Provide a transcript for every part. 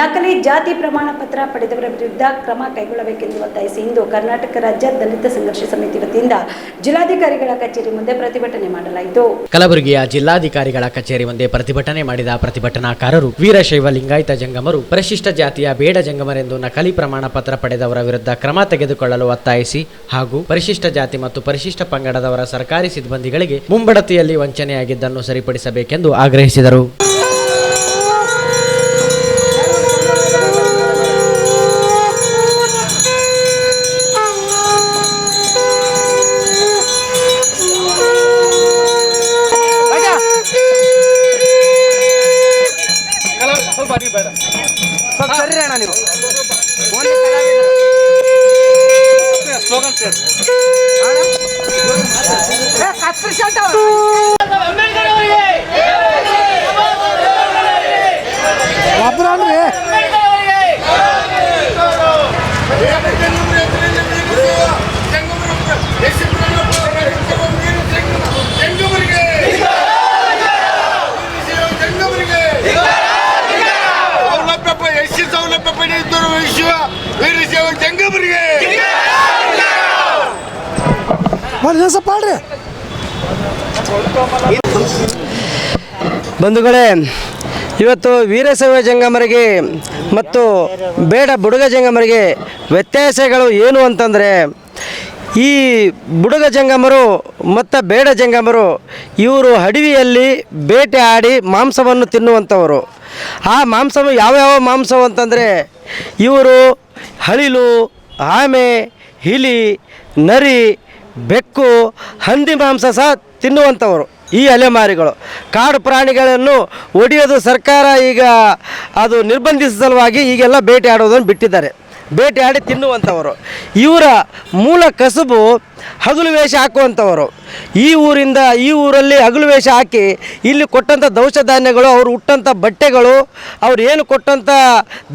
ನಕಲಿ ಜಾತಿ ಪ್ರಮಾಣ ಪತ್ರ ಪಡೆದವರ ವಿರುದ್ಧ ಕ್ರಮ ಕೈಗೊಳ್ಳಬೇಕೆಂದು ಒತ್ತಾಯಿಸಿ ಇಂದು ಕರ್ನಾಟಕ ರಾಜ್ಯ ದಲಿತ ಸಂಘರ್ಷ ಸಮಿತಿ ವತಿಯಿಂದ ಜಿಲ್ಲಾಧಿಕಾರಿಗಳ ಕಚೇರಿ ಮುಂದೆ ಪ್ರತಿಭಟನೆ ಮಾಡಲಾಯಿತು. ಕಲಬುರಗಿಯ ಜಿಲ್ಲಾಧಿಕಾರಿಗಳ ಕಚೇರಿ ಮುಂದೆ ಪ್ರತಿಭಟನೆ ಮಾಡಿದ ಪ್ರತಿಭಟನಾಕಾರರು ವೀರಶೈವ ಲಿಂಗಾಯತ ಜಂಗಮರು, ಪರಿಶಿಷ್ಟ ಜಾತಿಯ ಬೇಡ ಜಂಗಮರೆಂದು ನಕಲಿ ಪ್ರಮಾಣ ಪತ್ರ ಪಡೆದವರ ವಿರುದ್ಧ ಕ್ರಮ ತೆಗೆದುಕೊಳ್ಳಲು ಒತ್ತಾಯಿಸಿ ಹಾಗೂ ಪರಿಶಿಷ್ಟ ಜಾತಿ ಮತ್ತು ಪರಿಶಿಷ್ಟ ಪಂಗಡದವರ ಸರ್ಕಾರಿ ಸಿಬ್ಬಂದಿಗಳಿಗೆ ಮುಂಬಡತಿಯಲ್ಲಿ ವಂಚನೆಯಾಗಿದ್ದನ್ನು ಸರಿಪಡಿಸಬೇಕೆಂದು ಆಗ್ರಹಿಸಿದರು. ಸ್ವಲ್ಪ ನೀವು ಬೇಡ. ಸ್ವಲ್ಪ ಸರಿ ಅಣ್ಣ ನೀವು. ಸ್ಲೋಗನ್ ಸೇರ್ ಒಂದು ಬಂಧುಗಳೇ, ಇವತ್ತು ವೀರಶೈವ ಜಂಗಮರಿಗೆ ಮತ್ತು ಬೇಡ ಬುಡುಗ ಜಂಗಮರಿಗೆ ವ್ಯತ್ಯಾಸಗಳು ಏನು ಅಂತಂದರೆ, ಈ ಬುಡುಗ ಜಂಗಮರು ಮತ್ತು ಬೇಡ ಜಂಗಮರು ಇವರು ಅಡವಿಯಲ್ಲಿ ಬೇಟೆ ಆಡಿ ಮಾಂಸವನ್ನು ತಿನ್ನುವಂಥವರು. ಆ ಮಾಂಸವು ಯಾವ್ಯಾವ ಮಾಂಸವು ಅಂತಂದರೆ, ಇವರು ಹಳಿಲು, ಆಮೆ, ಹಿಲಿ, ನರಿ ಬೆಕ್ಕು, ಹಂದಿ ಮಾಂಸ ಸಹ ತಿನ್ನುವಂಥವರು ಈ ಅಲೆಮಾರಿಗಳು. ಕಾಡು ಪ್ರಾಣಿಗಳನ್ನು ಒಡೆಯೋದು ಸರ್ಕಾರ ಈಗ ಅದು ನಿರ್ಬಂಧಿಸಿದ ಸಲುವಾಗಿ ಈಗೆಲ್ಲ ಬೇಟೆ ಆಡೋದನ್ನು ಬಿಟ್ಟಿದ್ದಾರೆ. ಬೇಟೆ ಆಡಿ ತಿನ್ನುವಂಥವರು. ಇವರ ಮೂಲ ಕಸುಬು ಹಗಲು ವೇಷ ಹಾಕುವಂಥವರು. ಈ ಊರಿಂದ ಈ ಊರಲ್ಲಿ ಹಗಲು ವೇಷ ಹಾಕಿ ಇಲ್ಲಿ ಕೊಟ್ಟಂಥ ದವಸ ಧಾನ್ಯಗಳು, ಅವ್ರು ಹುಟ್ಟಂಥ ಬಟ್ಟೆಗಳು, ಅವ್ರು ಏನು ಕೊಟ್ಟಂಥ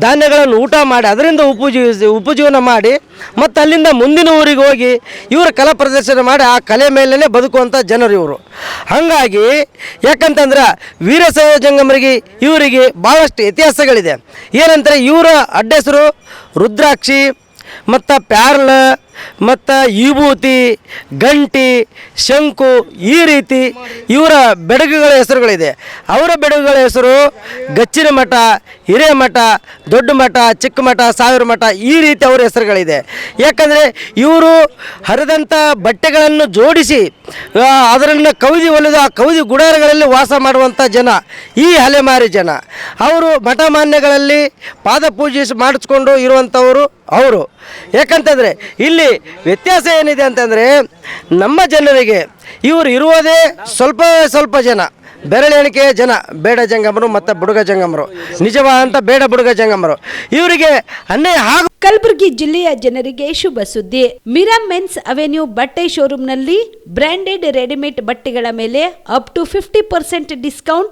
ಧಾನ್ಯಗಳನ್ನು ಊಟ ಮಾಡಿ, ಅದರಿಂದ ಉಪಜೀವಿಸಿ ಉಪಜೀವನ ಮಾಡಿ, ಮತ್ತು ಅಲ್ಲಿಂದ ಮುಂದಿನ ಊರಿಗೆ ಹೋಗಿ ಇವರ ಕಲಾ ಪ್ರದರ್ಶನ ಮಾಡಿ ಆ ಕಲೆ ಮೇಲೇ ಬದುಕುವಂಥ ಜನರು ಇವರು. ಹಾಗಾಗಿ ಯಾಕಂತಂದ್ರೆ ವೀರಶೈವ ಜಂಗಮರಿಗೆ ಇವರಿಗೆ ಭಾಳಷ್ಟು ಇತಿಹಾಸಗಳಿದೆ. ಏನಂದರೆ ಇವರ ಅಡ್ಡೆಸರು ರುದ್ರಾಕ್ಷಿ ಮತ್ತು ಪ್ಯಾರ್ಲ, ಮತ್ತು ವಿಭೂತಿ, ಗಂಟಿ, ಶಂಕು ಈ ರೀತಿ ಇವರ ಬೆಡಗುಗಳ ಹೆಸರುಗಳಿದೆ. ಅವರ ಬೆಡಗುಗಳ ಹೆಸರು ಗಚ್ಚಿನ ಮಠ ಹಿರೇಮಠ ದೊಡ್ಡ ಮಠ, ಚಿಕ್ಕ ಮಠ, ಸಾವಿರ ಮಠ ಈ ರೀತಿ ಅವರ ಹೆಸರುಗಳಿದೆ. ಯಾಕಂದರೆ ಇವರು ಹರಿದಂಥ ಬಟ್ಟೆಗಳನ್ನು ಜೋಡಿಸಿ ಅದರನ್ನು ಕವಿದಿ ಒಲಿದು ಆ ಕವಿದಿ ಗುಡಾರಗಳಲ್ಲಿ ವಾಸ ಮಾಡುವಂಥ ಜನ, ಈ ಅಲೆಮಾರಿ ಜನ. ಅವರು ಮಠ ಮಾನ್ಯಗಳಲ್ಲಿ ಪಾದ ಪೂಜೆ ಮಾಡಿಸ್ಕೊಂಡು ಇರುವಂಥವರು ಅವರು. ಯಾಕಂತಂದರೆ ಇಲ್ಲಿ ವ್ಯತ್ಯಾಸ ಏನಿದೆ ಅಂತಂದರೆ ನಮ್ಮ ಜನರಿಗೆ ಇವರು ಇರುವುದೇ ಸ್ವಲ್ಪ ಸ್ವಲ್ಪ ಜನ. ಬೆರಳೆಣಿಕೆಯ ಜನ, ಬೇಡ ಜಂಗಮರು ಮತ್ತು ಬುಡುಗ ಜಂಗಮರು. ನಿಜವಾದಂಥ ಬೇಡ ಬುಡುಗ ಜಂಗಮರು. ಇವರಿಗೆ ಅನ್ಯಾಯ ಹಾಗೂ ಕಲಬುರಗಿ ಜಿಲ್ಲೆಯ ಜನರಿಗೆ ಶುಭ ಸುದ್ದಿ. ಮಿರಾ ಮೆನ್ಸ್ ಅವೆನ್ಯೂ ಬಟ್ಟೆ ಶೋರೂಮ್ನಲ್ಲಿ ಬ್ರ್ಯಾಂಡೆಡ್ ರೆಡಿಮೇಡ್ ಬಟ್ಟೆಗಳ ಮೇಲೆ up to fifty percent discount